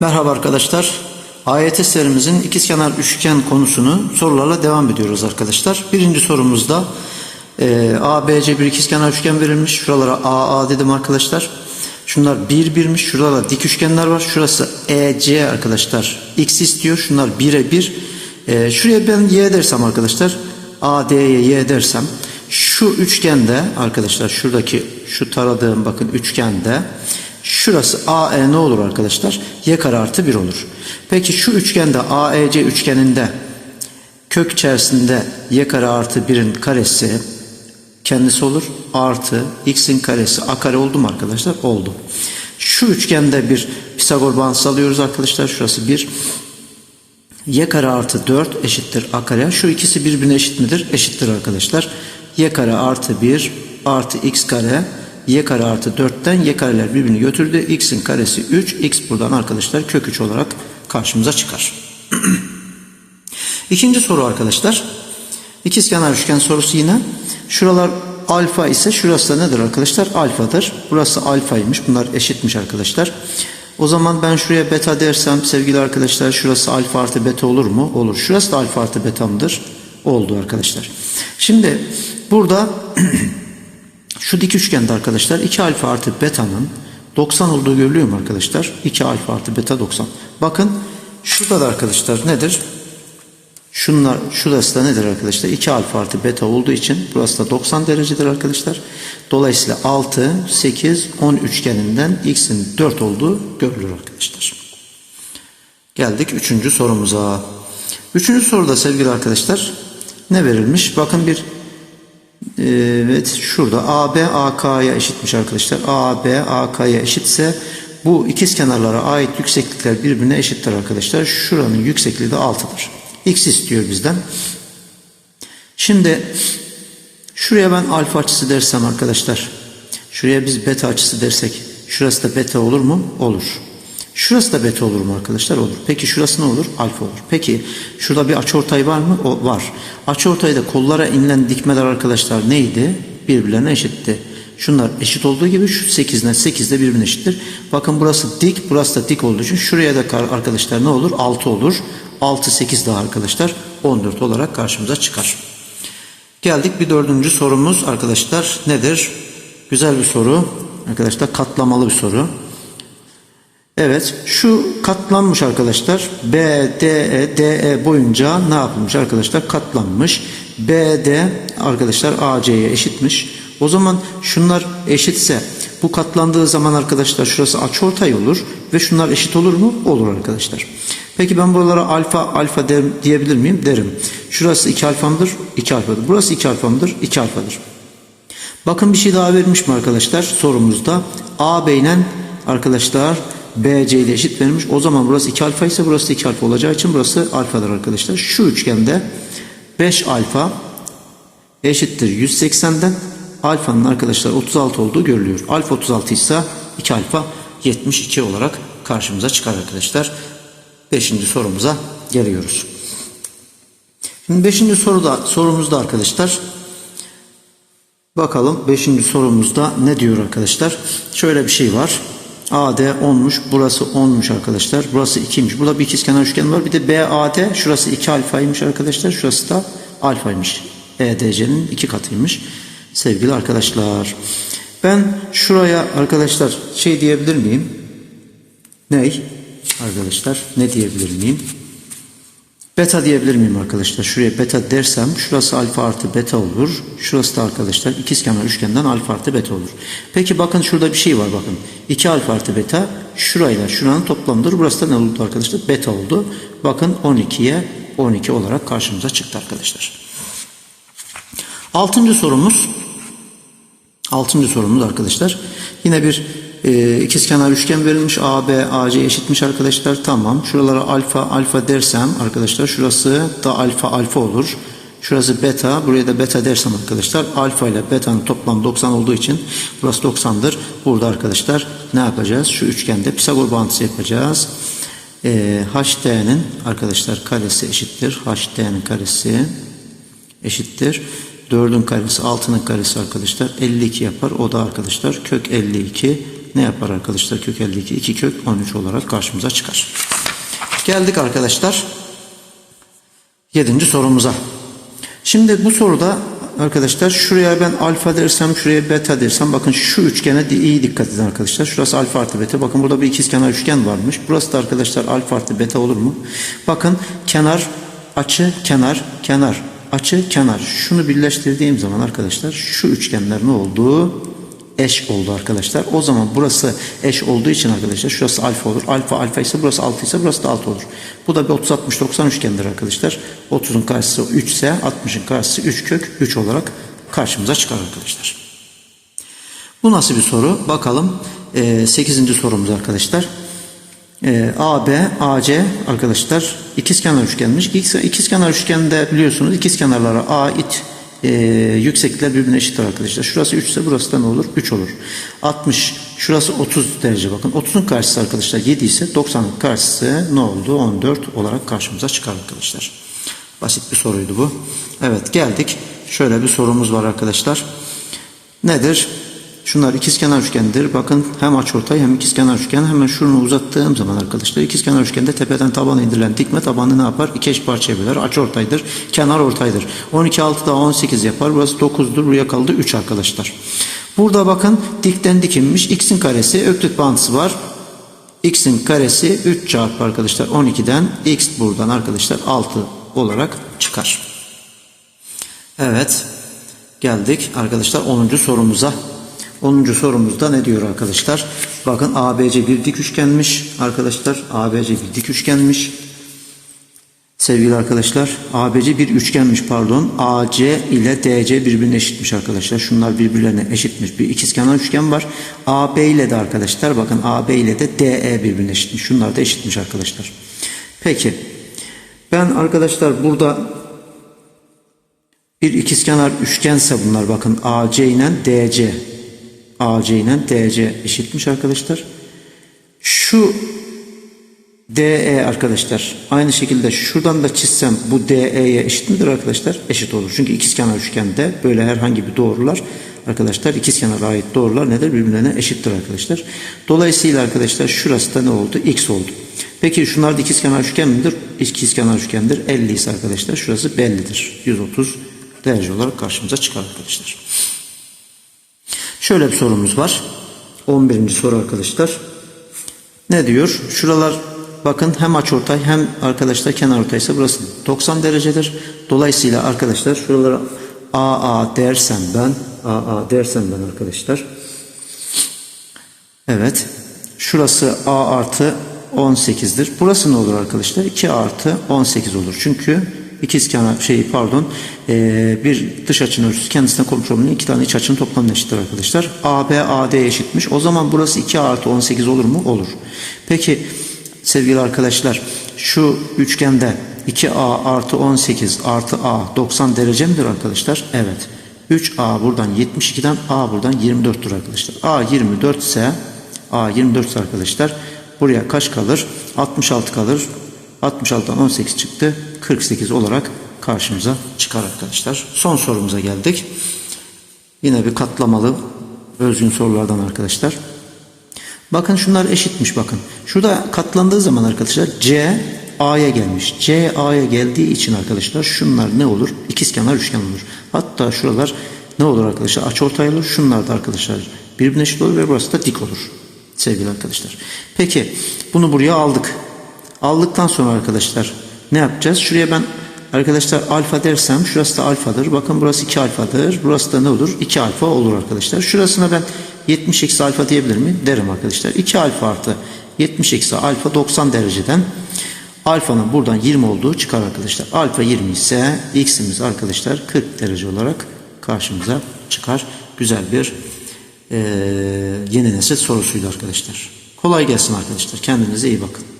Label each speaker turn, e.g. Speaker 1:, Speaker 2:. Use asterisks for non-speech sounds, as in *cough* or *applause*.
Speaker 1: Merhaba arkadaşlar. AYT serimizin ikizkenar üçgen konusunu sorularla devam ediyoruz arkadaşlar. Birinci sorumuzda e, ABC bir ikizkenar üçgen verilmiş. Şuralara AA dedim arkadaşlar. Şunlar 1 birmiş. Şurada dik üçgenler var. Şurası EC arkadaşlar. X istiyor. Şunlar 1'e 1. E, şuraya ben Y dersem arkadaşlar. AD'ye Y dersem. Şu üçgende arkadaşlar şuradaki şu taradığım bakın üçgende Şurası AE ne olur arkadaşlar? Y kare artı 1 olur. Peki şu üçgende AEC üçgeninde kök içerisinde y kare artı 1'in karesi kendisi olur. Artı x'in karesi a kare oldu mu arkadaşlar? Oldu. Şu üçgende bir Pisagor bağıntısı alıyoruz arkadaşlar. Şurası 1. y kare artı 4 eşittir a kare. Şu ikisi birbirine eşit midir? Eşittir arkadaşlar. y kare artı 1 artı x kare y kare artı 4'ten y kareler birbirini götürdü. x'in karesi 3. x buradan arkadaşlar kök 3 olarak karşımıza çıkar. *clears throat* İkinci soru arkadaşlar. İkizkenar üçgen sorusu yine. Şuralar alfa ise şurası da nedir arkadaşlar? Alfadır. Burası alfaymış. Bunlar eşitmiş arkadaşlar. O zaman ben şuraya beta dersem sevgili arkadaşlar şurası alfa artı beta olur mu? Olur. Şurası da alfa artı beta mıdır? Oldu arkadaşlar. Şimdi burada *clears throat* Şu dik üçgende arkadaşlar 2 alfa artı beta'nın 90 olduğu görülüyor mu arkadaşlar? 2 alfa artı beta 90. Bakın şurada da arkadaşlar nedir? Şunlar, şurası da nedir arkadaşlar? 2 alfa artı beta olduğu için burası da 90 derecedir arkadaşlar. Dolayısıyla 6, 8, 10 üçgeninden x'in 4 olduğu görülür arkadaşlar. Geldik üçüncü sorumuza. Üçüncü soruda sevgili arkadaşlar ne verilmiş? Bakın bir Evet şurada AB AK'ya eşitmiş arkadaşlar. AB AK'ya eşitse bu ikiz kenarlara ait yükseklikler birbirine eşittir arkadaşlar. Şuranın yüksekliği de 6'dır. X istiyor bizden. Şimdi şuraya ben alfa açısı dersem arkadaşlar. Şuraya biz beta açısı dersek şurası da beta olur mu? Olur. Şurası da beta olur mu arkadaşlar? Olur. Peki şurası ne olur? Alfa olur. Peki şurada bir açıortay var mı? O var. Açıortayda kollara inilen dikmeler arkadaşlar neydi? Birbirlerine eşitti. Şunlar eşit olduğu gibi şu 8 ile 8 de birbirine eşittir. Bakın burası dik, burası da dik olduğu için şuraya da arkadaşlar ne olur? 6 olur. 6, 8 daha arkadaşlar 14 olarak karşımıza çıkar. Geldik bir dördüncü sorumuz arkadaşlar nedir? Güzel bir soru. Arkadaşlar katlamalı bir soru. Evet şu katlanmış arkadaşlar. B, D, E, D, E boyunca ne yapılmış arkadaşlar? Katlanmış. B, D arkadaşlar AC'ye eşitmiş. O zaman şunlar eşitse bu katlandığı zaman arkadaşlar şurası açıortay olur ve şunlar eşit olur mu? Olur arkadaşlar. Peki ben buralara alfa alfa der, diyebilir miyim? Derim. Şurası 2 alfa mıdır? 2 alfadır. Burası 2 alfa mıdır? 2 alfadır. Bakın bir şey daha vermiş mi arkadaşlar sorumuzda? A, B ile arkadaşlar BC ile eşit verilmiş. O zaman burası 2 alfa ise burası 2 alfa olacağı için burası alfadır arkadaşlar. Şu üçgende 5 alfa eşittir 180'den alfanın arkadaşlar 36 olduğu görülüyor. Alfa 36 ise 2 alfa 72 olarak karşımıza çıkar arkadaşlar. 5. sorumuza geliyoruz. Şimdi 5. soruda sorumuzda arkadaşlar bakalım 5. sorumuzda ne diyor arkadaşlar? Şöyle bir şey var. AD 10'muş. Burası 10'muş arkadaşlar. Burası 2'ymiş. Burada bir ikizkenar üçgen var. Bir de BAD. Şurası 2 alfaymış arkadaşlar. Şurası da alfaymış. EDC'nin 2 katıymış. Sevgili arkadaşlar. Ben şuraya arkadaşlar şey diyebilir miyim? Ney? Arkadaşlar ne diyebilir miyim? Beta diyebilir miyim arkadaşlar? Şuraya beta dersem şurası alfa artı beta olur. Şurası da arkadaşlar ikizkenar üçgenden alfa artı beta olur. Peki bakın şurada bir şey var bakın. 2 alfa artı beta şurayla şuranın toplamıdır. Burası da ne oldu arkadaşlar? Beta oldu. Bakın 12'ye 12 olarak karşımıza çıktı arkadaşlar. Altıncı sorumuz Altıncı sorumuz arkadaşlar. Yine bir e, ikizkenar üçgen verilmiş. AB, AC eşitmiş arkadaşlar. Tamam. Şuralara alfa, alfa dersem arkadaşlar şurası da alfa, alfa olur. Şurası beta. Buraya da beta dersem arkadaşlar alfa ile beta'nın toplam 90 olduğu için burası 90'dır. Burada arkadaşlar ne yapacağız? Şu üçgende Pisagor bağıntısı yapacağız. E, HD'nin arkadaşlar karesi eşittir. HD'nin karesi eşittir. 4'ün karesi 6'nın karesi arkadaşlar 52 yapar. O da arkadaşlar kök 52 ne yapar arkadaşlar? Kök 52 2 kök 13 olarak karşımıza çıkar. Geldik arkadaşlar. Yedinci sorumuza. Şimdi bu soruda arkadaşlar şuraya ben alfa dersem şuraya beta dersem bakın şu üçgene iyi dikkat edin arkadaşlar. Şurası alfa artı beta. Bakın burada bir ikizkenar üçgen varmış. Burası da arkadaşlar alfa artı beta olur mu? Bakın kenar açı kenar kenar açı kenar. Şunu birleştirdiğim zaman arkadaşlar şu üçgenler ne oldu? Eş oldu arkadaşlar. O zaman burası eş olduğu için arkadaşlar şurası alfa olur. Alfa alfa ise burası 6 ise burası da 6 olur. Bu da bir 30 60 90 üçgendir arkadaşlar. 30'un karşısı 3 ise 60'ın karşısı 3 kök 3 olarak karşımıza çıkar arkadaşlar. Bu nasıl bir soru? Bakalım. Ee, 8. sorumuz arkadaşlar. Ee, AB, AC arkadaşlar ikizkenar üçgenmiş. İkiz, ikizkenar üçgende biliyorsunuz ikizkenarlara ait e, yükseklikler birbirine eşittir arkadaşlar. Şurası 3 ise burası da ne olur? 3 olur. 60 şurası 30 derece bakın. 30'un karşısı arkadaşlar 7 ise 90'ın karşısı ne oldu? 14 olarak karşımıza çıkar arkadaşlar. Basit bir soruydu bu. Evet geldik. Şöyle bir sorumuz var arkadaşlar. Nedir? Şunlar ikizkenar üçgendir. Bakın hem açıortay hem ikizkenar üçgen. Hemen şunu uzattığım zaman arkadaşlar ikizkenar üçgende tepeden tabana indirilen dikme tabanı ne yapar? İki eş parçaya böler. Açıortaydır. Kenar ortaydır. 12 6 daha 18 yapar. Burası 9'dur. Buraya kaldı 3 arkadaşlar. Burada bakın dikten dikilmiş x'in karesi öklit bağıntısı var. x'in karesi 3 çarpı arkadaşlar 12'den x buradan arkadaşlar 6 olarak çıkar. Evet. Geldik arkadaşlar 10. sorumuza. 10. sorumuzda ne diyor arkadaşlar? Bakın ABC bir dik üçgenmiş arkadaşlar. ABC bir dik üçgenmiş. Sevgili arkadaşlar ABC bir üçgenmiş pardon. AC ile DC birbirine eşitmiş arkadaşlar. Şunlar birbirlerine eşitmiş. Bir ikizkenar üçgen var. AB ile de arkadaşlar bakın AB ile de DE birbirine eşitmiş. Şunlar da eşitmiş arkadaşlar. Peki ben arkadaşlar burada bir ikizkenar üçgense bunlar bakın AC ile DC AC ile DC eşitmiş arkadaşlar. Şu DE arkadaşlar aynı şekilde şuradan da çizsem bu DE'ye eşit midir arkadaşlar? Eşit olur. Çünkü ikizkenar üçgende böyle herhangi bir doğrular arkadaşlar ikizkenara ait doğrular nedir? Birbirlerine eşittir arkadaşlar. Dolayısıyla arkadaşlar şurası da ne oldu? X oldu. Peki şunlar da ikizkenar üçgen midir? İkizkenar üçgendir. 50 ise arkadaşlar şurası bellidir. 130 derece olarak karşımıza çıkar arkadaşlar. Şöyle bir sorumuz var. 11. soru arkadaşlar. Ne diyor? Şuralar bakın hem açıortay hem arkadaşlar kenar ortaysa burası 90 derecedir. Dolayısıyla arkadaşlar şuralara AA dersem ben AA dersem ben arkadaşlar. Evet. Şurası A artı 18'dir. Burası ne olur arkadaşlar? 2 artı 18 olur. Çünkü ikizkenar şey pardon e, bir dış açının ölçüsü kendisine komşu iki tane iç açının toplamına eşittir arkadaşlar. AB AD eşitmiş. O zaman burası 2 artı 18 olur mu? Olur. Peki sevgili arkadaşlar şu üçgende 2A artı 18 artı A 90 derece midir arkadaşlar? Evet. 3A buradan 72'den A buradan 24'tür arkadaşlar. A 24 ise A 24 ise arkadaşlar buraya kaç kalır? 66 kalır. 66'dan 18 çıktı. 48 olarak karşımıza çıkar arkadaşlar. Son sorumuza geldik. Yine bir katlamalı özgün sorulardan arkadaşlar. Bakın şunlar eşitmiş bakın. Şurada katlandığı zaman arkadaşlar C A'ya gelmiş. C A'ya geldiği için arkadaşlar şunlar ne olur? İkizkenar üçgen olur. Hatta şuralar ne olur arkadaşlar? Açıortay olur. Şunlar da arkadaşlar birbirine eşit olur ve burası da dik olur. Sevgili arkadaşlar. Peki bunu buraya aldık. Aldıktan sonra arkadaşlar ne yapacağız? Şuraya ben arkadaşlar alfa dersem şurası da alfadır. Bakın burası 2 alfadır. Burası da ne olur? 2 alfa olur arkadaşlar. Şurasına ben 70 eksi alfa diyebilir miyim? Derim arkadaşlar. 2 alfa artı 70 eksi alfa 90 dereceden alfanın buradan 20 olduğu çıkar arkadaşlar. Alfa 20 ise x'imiz arkadaşlar 40 derece olarak karşımıza çıkar. Güzel bir e, yeni nesil sorusuydu arkadaşlar. Kolay gelsin arkadaşlar. Kendinize iyi bakın.